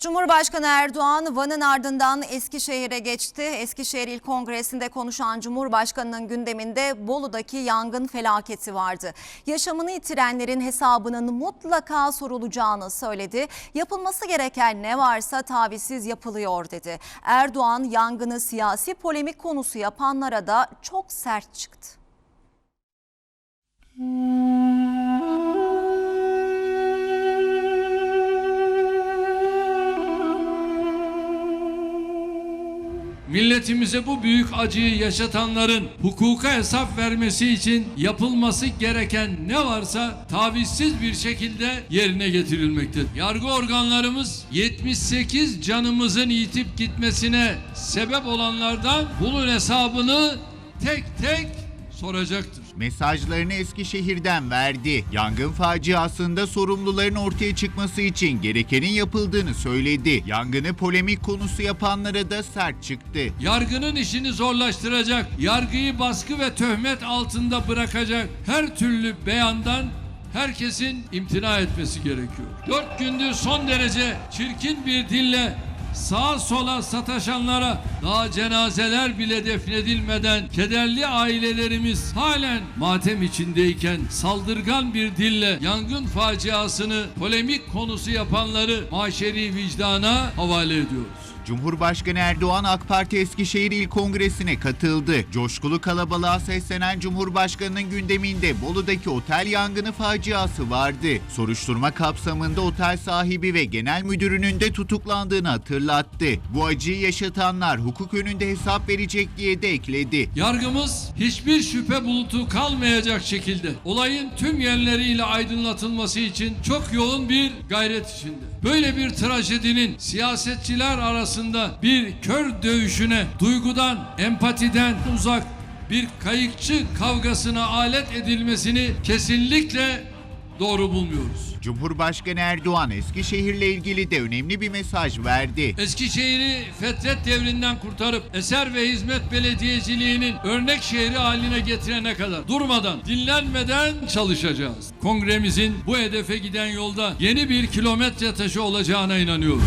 Cumhurbaşkanı Erdoğan Van'ın ardından Eskişehir'e geçti. Eskişehir İl Kongresi'nde konuşan Cumhurbaşkanı'nın gündeminde Bolu'daki yangın felaketi vardı. Yaşamını yitirenlerin hesabının mutlaka sorulacağını söyledi. Yapılması gereken ne varsa tavizsiz yapılıyor dedi. Erdoğan yangını siyasi polemik konusu yapanlara da çok sert çıktı. Milletimize bu büyük acıyı yaşatanların hukuka hesap vermesi için yapılması gereken ne varsa tavizsiz bir şekilde yerine getirilmektedir. Yargı organlarımız 78 canımızın yitip gitmesine sebep olanlardan bunun hesabını tek tek soracaktır. Mesajlarını Eskişehir'den verdi. Yangın faciasında sorumluların ortaya çıkması için gerekenin yapıldığını söyledi. Yangını polemik konusu yapanlara da sert çıktı. Yargının işini zorlaştıracak, yargıyı baskı ve töhmet altında bırakacak her türlü beyandan herkesin imtina etmesi gerekiyor. Dört gündür son derece çirkin bir dille sağa sola sataşanlara daha cenazeler bile defnedilmeden kederli ailelerimiz halen matem içindeyken saldırgan bir dille yangın faciasını polemik konusu yapanları maşeri vicdana havale ediyoruz. Cumhurbaşkanı Erdoğan AK Parti Eskişehir İl Kongresi'ne katıldı. Coşkulu kalabalığa seslenen Cumhurbaşkanı'nın gündeminde Bolu'daki otel yangını faciası vardı. Soruşturma kapsamında otel sahibi ve genel müdürünün de tutuklandığını hatırlattı. Bu acıyı yaşatanlar hukuk önünde hesap verecek diye de ekledi. Yargımız hiçbir şüphe bulutu kalmayacak şekilde olayın tüm yerleriyle aydınlatılması için çok yoğun bir gayret içinde. Böyle bir trajedinin siyasetçiler arasında bir kör dövüşüne, duygudan, empatiden uzak bir kayıkçı kavgasına alet edilmesini kesinlikle doğru bulmuyoruz. Cumhurbaşkanı Erdoğan Eskişehir'le ilgili de önemli bir mesaj verdi. Eskişehir'i fetret devrinden kurtarıp eser ve hizmet belediyeciliğinin örnek şehri haline getirene kadar durmadan, dinlenmeden çalışacağız. Kongremizin bu hedefe giden yolda yeni bir kilometre taşı olacağına inanıyorum.